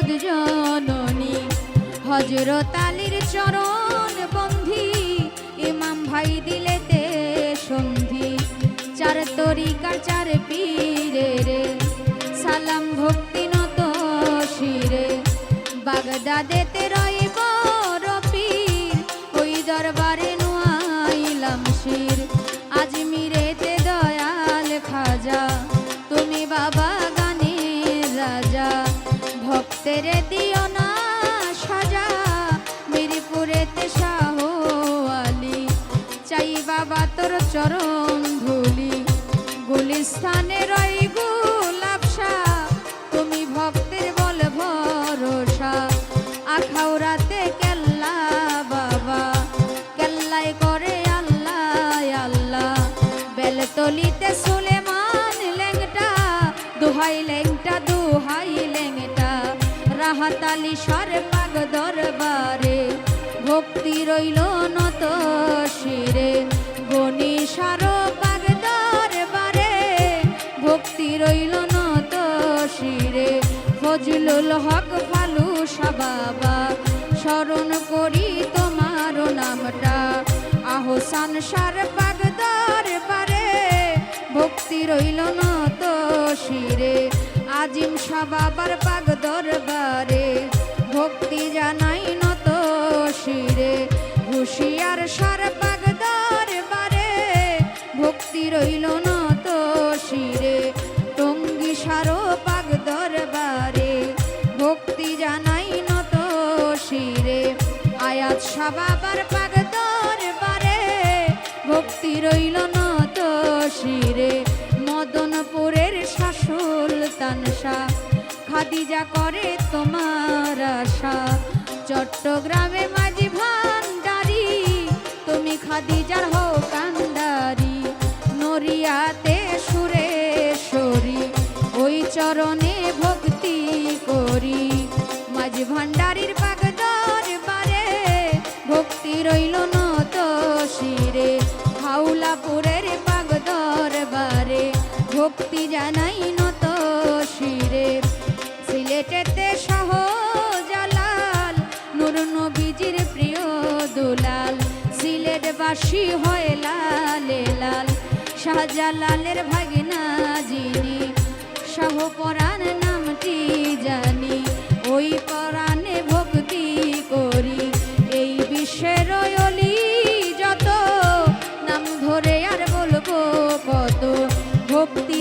জগৎ জননী, হজরত আলীর চরণ বন্ধি, ইমাম ভাই দিলেতে সন্ধি। চার তরিকার চার পীরে রে, সালাম ভক্তি নত শিরে। বাগদাদেতে র চরণ। রাহাতালি সর পাগ দরবারে, ভক্তি রইল নত শিরে। গণি সার পাগ দরবারে, ভক্তি রইল নত শিরে। ফজলুল হক ফালু বাবা স্মরণ করি তোমার নামটা। আহসান সার পাগ দরবারে, ভক্তি রইল নত শিরে। আজিম শাহ পাগ দরবারে। ভক্তি জানাই নত শিরে। হুশিয়ার সার পাগ দরবারে। ভক্তি রইল নত শিরে। টঙ্গি সারো পাগ দরবারে। ভক্তি জানাই নত শিরে। আয়াত শাহ পাগ দরবারে। ভক্তি রইল নত শিরে। তানসা। খাদিজা করে তোমার আশা। চট্টগ্রামে মাঝি ভান্ডারি, তুমি খাদিজার হও কান্ডারি। নরিয়াতে সুরেশ্বরী, ওই চরণে ভক্তি করি। মাঝি ভান্ডারির পাগ দরবারে ভক্তি রইল নত শিরে হাউলাপুরের পাগ দরবারে ভক্তি জানাই সিলেটবাসী হয় লালে লাল, শাহজালালের ভাগিনা যিনি শাহ পরাণ নামটি জানি, ওই পরাণে ভক্তি করি। এই বিশ্বের অলি যত, নাম ধরে আর বলব কত, ভক্তি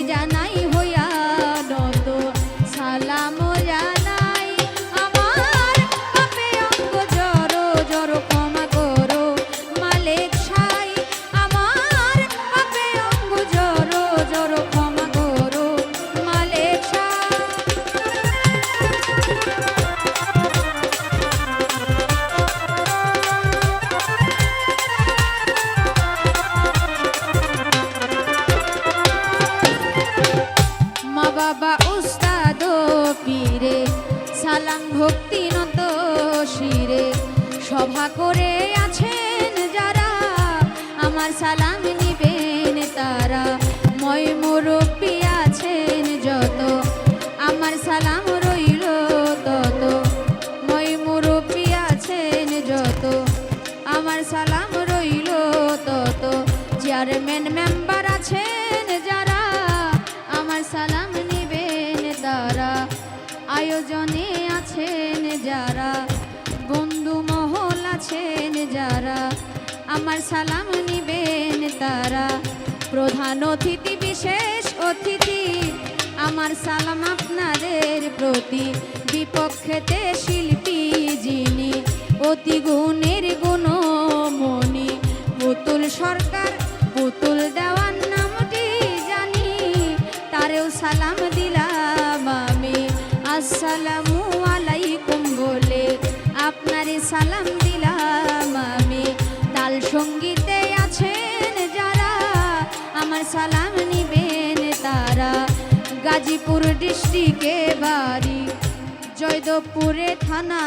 সালাম নিবেন তারা। মই মুরব্বী আছেন যত, আমার সালাম রইল তত। মই মুরব্বী আছেন যত, আমার সালাম রইল তত। চেয়ারম্যান মেম্বার আছেন যারা, আমার সালাম নিবেন তারা। আয়োজনে আছেন যারা, বন্ধু মহল আছেন যারা আমার সালাম নিবেন তারা। প্রধান অতিথি, বিশেষ অতিথি, আমার সালাম আপনাদের প্রতি। বিপক্ষেতে শিল্পী যিনি, অতি গুণের গুণমণি। পুতুল সরকার, পুতুল দেওয়ার নামটি জানি, তারেও সালাম দিলাম আমি। আসসালামু আলাইকুম বলে আপনারে সালাম সঙ্গীতে আছেন যারা, আমার সালাম নিবেন তারা। গাজীপুর ডিস্ট্রিক্টে বাড়ি জয়দেবপুরে থানা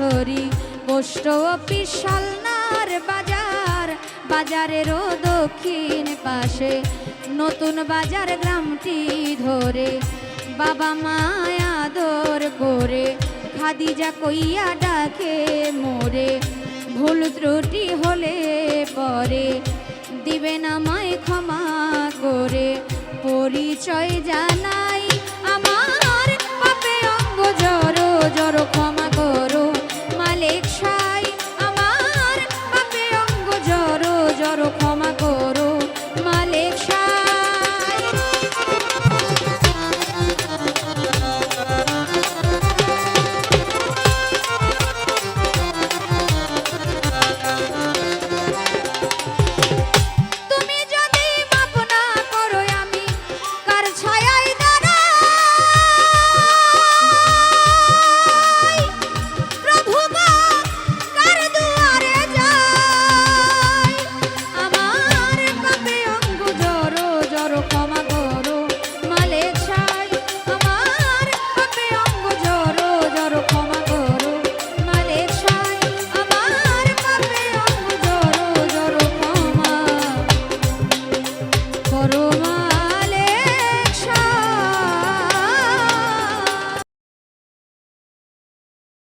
ধরি। পোস্ট অফিস সালনার বাজার, বাজারেরও দক্ষিণ পাশে। নতুন বাজার গ্রামটি ধরে, বাবা মায় আদর করে। খাদিজা কইয়া ডাকে মোরে ভুল ত্রুটি হলে পরে দিবেন আমায় ক্ষমা করে। পরিচয় জানাই